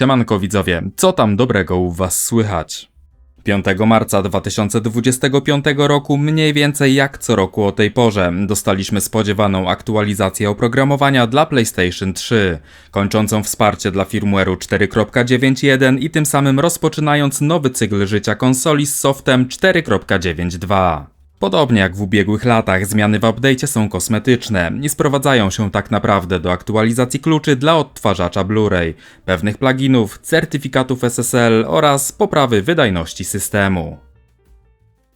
Siemanko widzowie, co tam dobrego u was słychać? 5 marca 2025 roku, mniej więcej jak co roku o tej porze, dostaliśmy spodziewaną aktualizację oprogramowania dla PlayStation 3, kończącą wsparcie dla firmware'u 4.9.1 i tym samym rozpoczynając nowy cykl życia konsoli z softem 4.9.2. Podobnie jak w ubiegłych latach, zmiany w update'cie są kosmetyczne i sprowadzają się tak naprawdę do aktualizacji kluczy dla odtwarzacza Blu-ray, pewnych pluginów, certyfikatów SSL oraz poprawy wydajności systemu.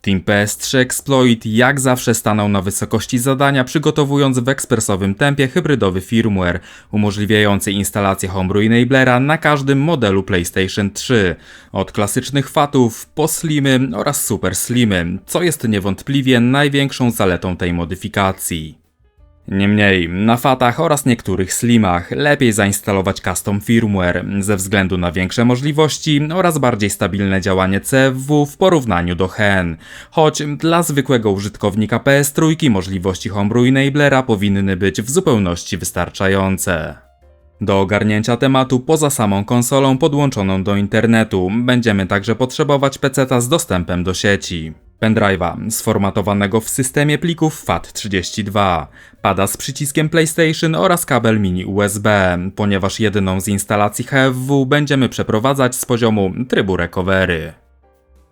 Team PS3 Exploit jak zawsze stanął na wysokości zadania, przygotowując w ekspresowym tempie hybrydowy firmware, umożliwiający instalację Homebrew Enablera na każdym modelu PlayStation 3, od klasycznych fatów po slimy oraz super slimy, co jest niewątpliwie największą zaletą tej modyfikacji. Niemniej, na fatach oraz niektórych slimach. Lepiej zainstalować custom firmware. Ze względu na większe możliwości oraz bardziej stabilne działanie CFW w porównaniu do HEN, choć dla zwykłego użytkownika PS3 możliwości Homebrew Enablera powinny być w zupełności wystarczające. Do ogarnięcia tematu poza samą konsolą podłączoną do internetu. Będziemy także potrzebować PC z dostępem do sieci pendrive'a sformatowanego w systemie plików FAT32, pada z przyciskiem PlayStation oraz kabel mini USB, ponieważ jedyną z instalacji HFW będziemy przeprowadzać z poziomu trybu recovery.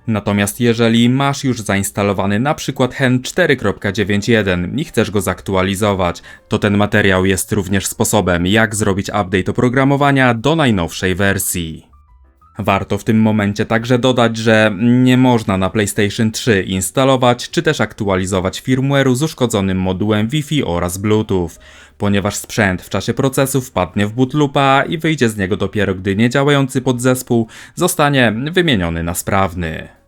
Natomiast jeżeli masz już zainstalowany na przykład HEN 4.91 i chcesz go zaktualizować, to ten materiał jest również sposobem jak zrobić update oprogramowania do najnowszej wersji. Warto w tym momencie także dodać, że nie można na PlayStation 3 instalować czy też aktualizować firmware'u z uszkodzonym modułem Wi-Fi oraz Bluetooth, ponieważ sprzęt w czasie procesu wpadnie w bootloopa i wyjdzie z niego dopiero gdy niedziałający podzespół zostanie wymieniony na sprawny.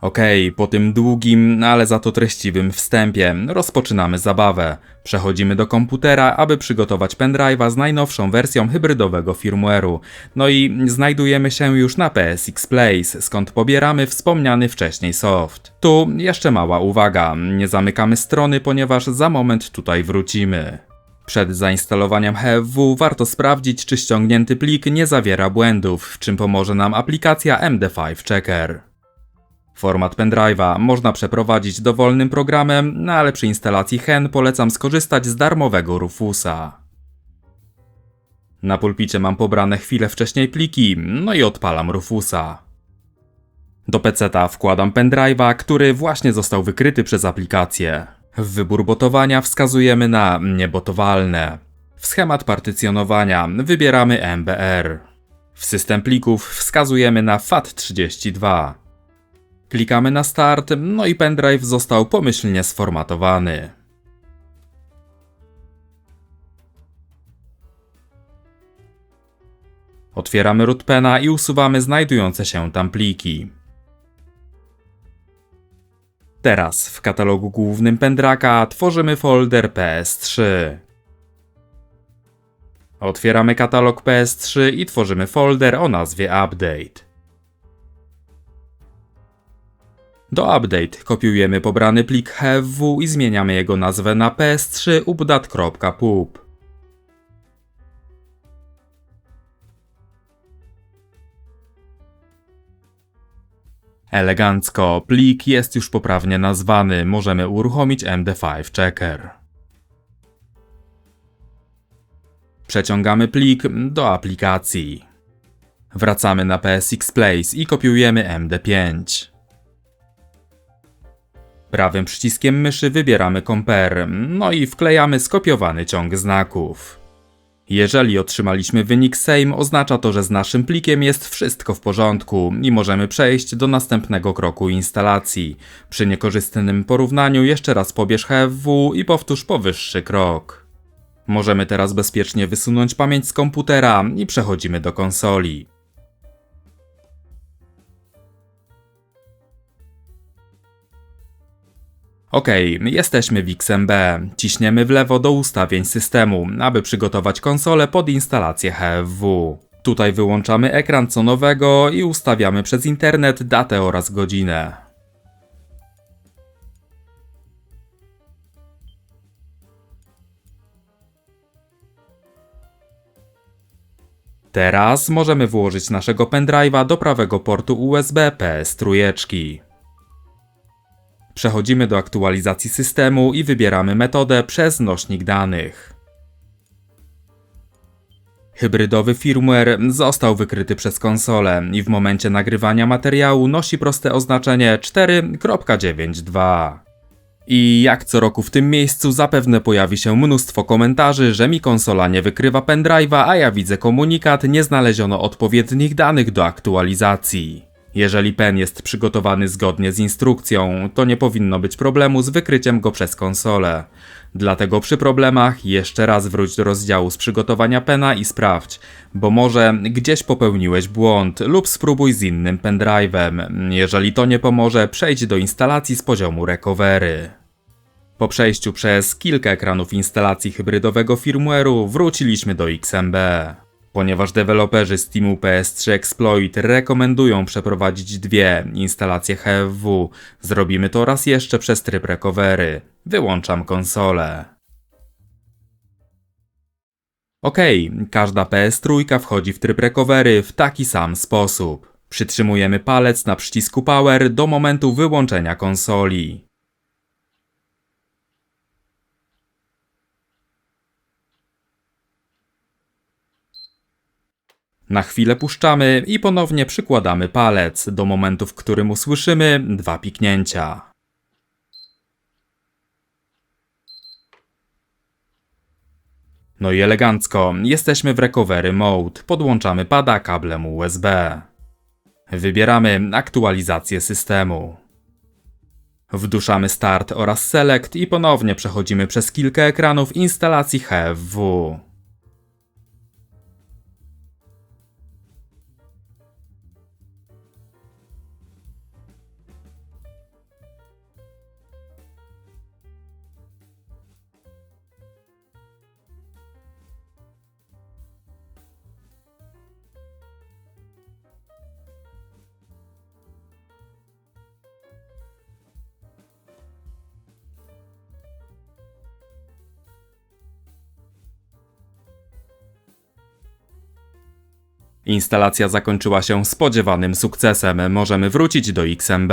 Okej, okay, po tym długim, ale za to treściwym wstępie rozpoczynamy zabawę. Przechodzimy do komputera, aby przygotować pendrive'a z najnowszą wersją hybrydowego firmware'u. No i znajdujemy się już na PSX Place, skąd pobieramy wspomniany wcześniej soft. Tu jeszcze mała uwaga, nie zamykamy strony, ponieważ za moment tutaj wrócimy. Przed zainstalowaniem HFW warto sprawdzić, czy ściągnięty plik nie zawiera błędów, w czym pomoże nam aplikacja MD5 Checker. Format pendrive'a można przeprowadzić dowolnym programem, no ale przy instalacji HEN polecam skorzystać z darmowego Rufusa. Na pulpicie mam pobrane chwilę wcześniej pliki, no i odpalam Rufusa. Do peceta wkładam pendrive'a, który właśnie został wykryty przez aplikację. W wybór botowania wskazujemy na niebotowalne. W schemat partycjonowania wybieramy MBR. W system plików wskazujemy na FAT32. Klikamy na start, no i pendrive został pomyślnie sformatowany. Otwieramy rootpena i usuwamy znajdujące się tam pliki. Teraz w katalogu głównym Pendraka tworzymy folder PS3. Otwieramy katalog PS3 i tworzymy folder o nazwie Update. Do update kopiujemy pobrany plik HFW i zmieniamy jego nazwę na ps3 updat.pub. Elegancko, plik jest już poprawnie nazwany, możemy uruchomić MD5 Checker. Przeciągamy plik do aplikacji. Wracamy na PSX Place i kopiujemy MD5. Prawym przyciskiem myszy wybieramy Compare, no i wklejamy skopiowany ciąg znaków. Jeżeli otrzymaliśmy wynik same, oznacza to, że z naszym plikiem jest wszystko w porządku i możemy przejść do następnego kroku instalacji. Przy niekorzystnym porównaniu jeszcze raz pobierz HFW i powtórz powyższy krok. Możemy teraz bezpiecznie wysunąć pamięć z komputera i przechodzimy do konsoli. Ok, jesteśmy w XMB. Ciśniemy w lewo do ustawień systemu, aby przygotować konsolę pod instalację HFW. Tutaj wyłączamy ekran co nowego i ustawiamy przez internet datę oraz godzinę. Teraz możemy włożyć naszego pendrive'a do prawego portu USB PS trójeczki. Przechodzimy do aktualizacji systemu i wybieramy metodę przez nośnik danych. Hybrydowy firmware został wykryty przez konsolę i w momencie nagrywania materiału nosi proste oznaczenie 4.92. I jak co roku w tym miejscu zapewne pojawi się mnóstwo komentarzy, że mi konsola nie wykrywa pendrive'a, a ja widzę komunikat, nie znaleziono odpowiednich danych do aktualizacji. Jeżeli pen jest przygotowany zgodnie z instrukcją, to nie powinno być problemu z wykryciem go przez konsolę. Dlatego przy problemach jeszcze raz wróć do rozdziału z przygotowania pena i sprawdź, bo może gdzieś popełniłeś błąd lub spróbuj z innym pendrive'em. Jeżeli to nie pomoże, przejdź do instalacji z poziomu recovery. Po przejściu przez kilka ekranów instalacji hybrydowego firmware'u wróciliśmy do XMB. Ponieważ deweloperzy Steamu PS3 Exploit rekomendują przeprowadzić dwie instalacje HFW, zrobimy to raz jeszcze przez tryb recovery. Wyłączam konsolę. Ok, każda PS3 wchodzi w tryb recovery w taki sam sposób. Przytrzymujemy palec na przycisku Power do momentu wyłączenia konsoli. Na chwilę puszczamy i ponownie przykładamy palec do momentu, w którym usłyszymy dwa piknięcia. No i elegancko, jesteśmy w recovery mode, podłączamy pada kablem USB. Wybieramy aktualizację systemu. Wduszamy start oraz select i ponownie przechodzimy przez kilka ekranów instalacji HFW. Instalacja zakończyła się spodziewanym sukcesem. Możemy wrócić do XMB.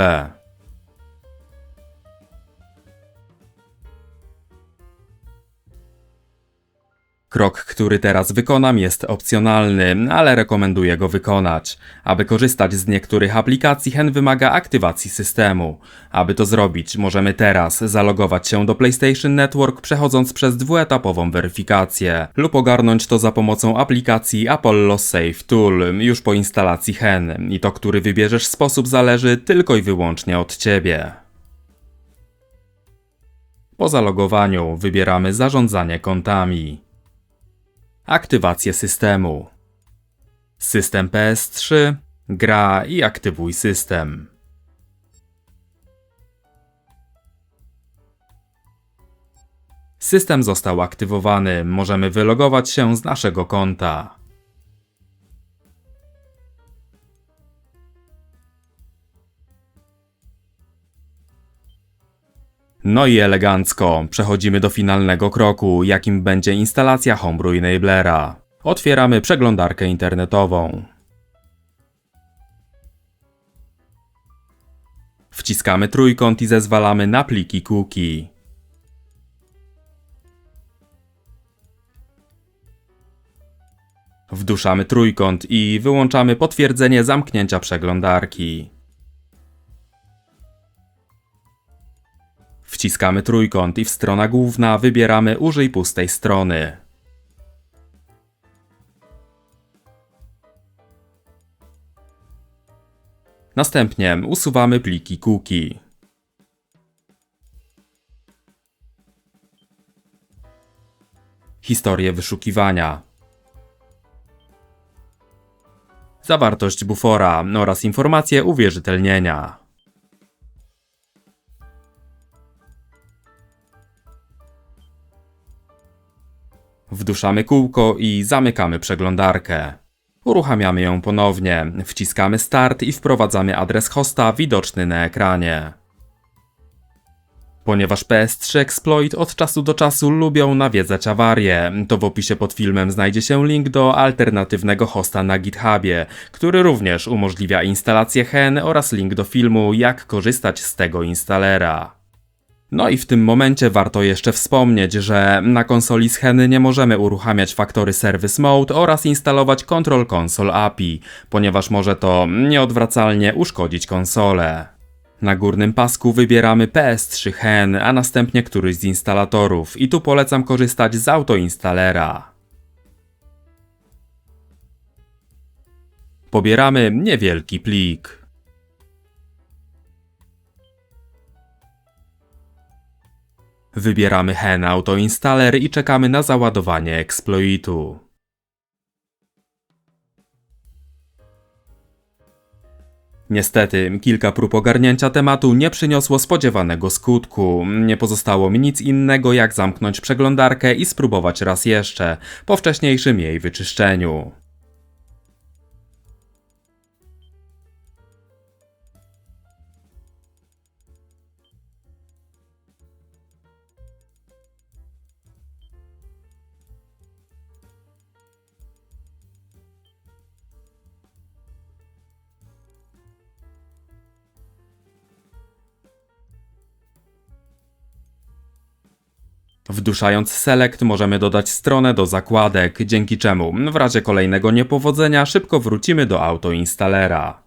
Krok, który teraz wykonam jest opcjonalny, ale rekomenduję go wykonać. Aby korzystać z niektórych aplikacji hen wymaga aktywacji systemu. Aby to zrobić, możemy teraz zalogować się do PlayStation Network przechodząc przez dwuetapową weryfikację lub ogarnąć to za pomocą aplikacji Apollo Save Tool już po instalacji hen i to, który wybierzesz sposób zależy tylko i wyłącznie od Ciebie. Po zalogowaniu wybieramy zarządzanie kontami. Aktywację systemu. System PS3, gra i aktywuj system. System został aktywowany, możemy wylogować się z naszego konta. No i elegancko, przechodzimy do finalnego kroku, jakim będzie instalacja Homebrew Enablera. Otwieramy przeglądarkę internetową. Wciskamy trójkąt i zezwalamy na pliki cookie. Wduszamy trójkąt i wyłączamy potwierdzenie zamknięcia przeglądarki. Wciskamy trójkąt i w strona główna wybieramy użyj pustej strony. Następnie usuwamy pliki cookie. Historię wyszukiwania. Zawartość bufora oraz informacje uwierzytelnienia. Wduszamy kółko i zamykamy przeglądarkę. Uruchamiamy ją ponownie, wciskamy start i wprowadzamy adres hosta widoczny na ekranie. Ponieważ PS3 Exploit od czasu do czasu lubią nawiedzać awarie, to w opisie pod filmem znajdzie się link do alternatywnego hosta na GitHubie, który również umożliwia instalację hen oraz link do filmu jak korzystać z tego instalera. No i w tym momencie warto jeszcze wspomnieć, że na konsoli z nie możemy uruchamiać faktory Service Mode oraz instalować Control Console API, ponieważ może to nieodwracalnie uszkodzić konsolę. Na górnym pasku wybieramy PS3 Hen, a następnie któryś z instalatorów i tu polecam korzystać z autoinstalera. Pobieramy niewielki plik. Wybieramy Hen Autoinstaller i czekamy na załadowanie exploitu. Niestety, kilka prób ogarnięcia tematu nie przyniosło spodziewanego skutku. Nie pozostało mi nic innego jak zamknąć przeglądarkę i spróbować raz jeszcze, po wcześniejszym jej wyczyszczeniu. Wduszając Select możemy dodać stronę do zakładek, dzięki czemu w razie kolejnego niepowodzenia szybko wrócimy do autoinstalera.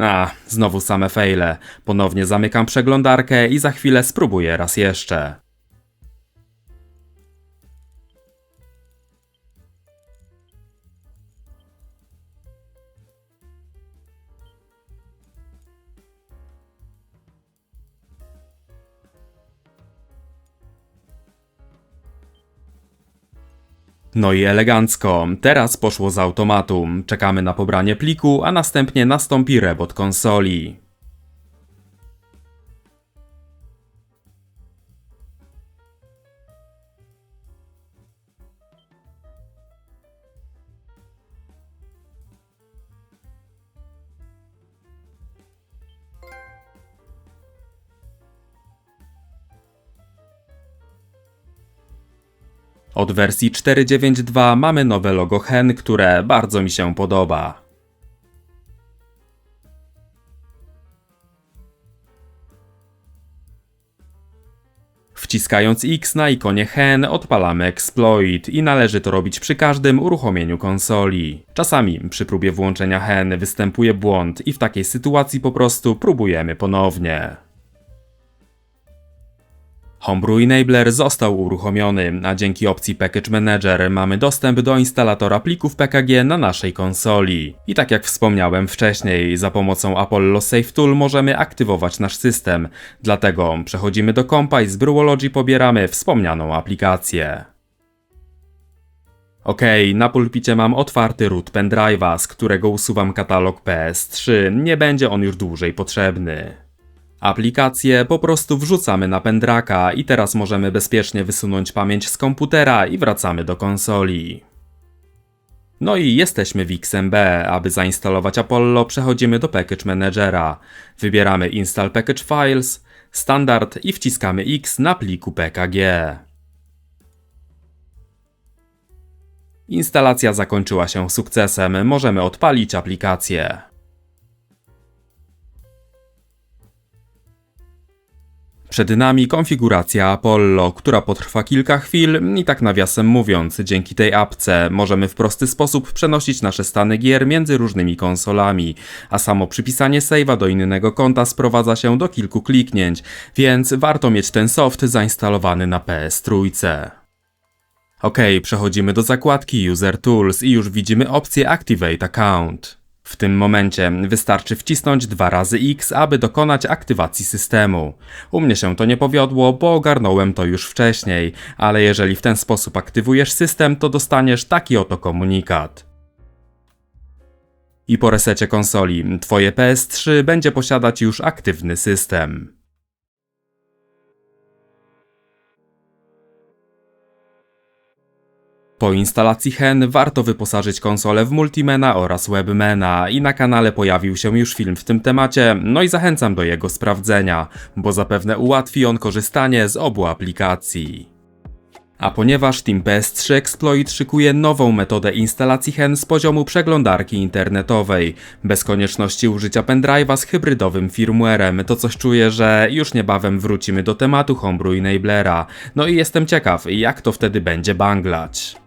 A, znowu same fejle. Ponownie zamykam przeglądarkę i za chwilę spróbuję raz jeszcze. No i elegancko. Teraz poszło z automatu. Czekamy na pobranie pliku, a następnie nastąpi rebot konsoli. Od wersji 4.9.2 mamy nowe logo Hen, które bardzo mi się podoba. Wciskając X na ikonie Hen odpalamy exploit i należy to robić przy każdym uruchomieniu konsoli. Czasami przy próbie włączenia Hen występuje błąd i w takiej sytuacji po prostu próbujemy ponownie. Homebrew Enabler został uruchomiony, a dzięki opcji Package Manager mamy dostęp do instalatora plików PKG na naszej konsoli. I tak jak wspomniałem wcześniej, za pomocą Apollo Safe Tool możemy aktywować nasz system, dlatego przechodzimy do kompa i z Brewology pobieramy wspomnianą aplikację. Ok, na pulpicie mam otwarty root pendrive'a, z którego usuwam katalog PS3, nie będzie on już dłużej potrzebny. Aplikację po prostu wrzucamy na pendraka i teraz możemy bezpiecznie wysunąć pamięć z komputera i wracamy do konsoli. No i jesteśmy w XMB. Aby zainstalować Apollo przechodzimy do Package Managera. Wybieramy Install Package Files, Standard i wciskamy X na pliku PKG. Instalacja zakończyła się sukcesem, możemy odpalić aplikację. Przed nami konfiguracja Apollo, która potrwa kilka chwil i tak nawiasem mówiąc, dzięki tej apce możemy w prosty sposób przenosić nasze stany gier między różnymi konsolami, a samo przypisanie save'a do innego konta sprowadza się do kilku kliknięć, więc warto mieć ten soft zainstalowany na PS Trójce. Ok, przechodzimy do zakładki User Tools i już widzimy opcję Activate Account. W tym momencie wystarczy wcisnąć dwa razy X, aby dokonać aktywacji systemu. U mnie się to nie powiodło, bo ogarnąłem to już wcześniej, ale jeżeli w ten sposób aktywujesz system, to dostaniesz taki oto komunikat. I po resecie konsoli, twoje PS3 będzie posiadać już aktywny system. Po instalacji Hen warto wyposażyć konsolę w Multimena oraz Webmana i na kanale pojawił się już film w tym temacie, no i zachęcam do jego sprawdzenia, bo zapewne ułatwi on korzystanie z obu aplikacji. A ponieważ Team PS3 Exploit szykuje nową metodę instalacji hen z poziomu przeglądarki internetowej, bez konieczności użycia pendrive'a z hybrydowym firmwarem, to coś czuję, że już niebawem wrócimy do tematu Homebrew Enablera. No i jestem ciekaw, jak to wtedy będzie banglać.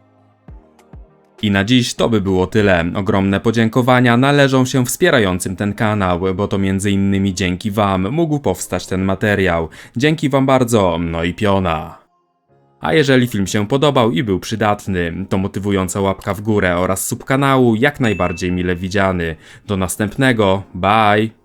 I na dziś to by było tyle. Ogromne podziękowania należą się wspierającym ten kanał, bo to między innymi dzięki Wam mógł powstać ten materiał. Dzięki Wam bardzo, no i piona. A jeżeli film się podobał i był przydatny, to motywująca łapka w górę oraz subkanału jak najbardziej mile widziany. Do następnego, bye!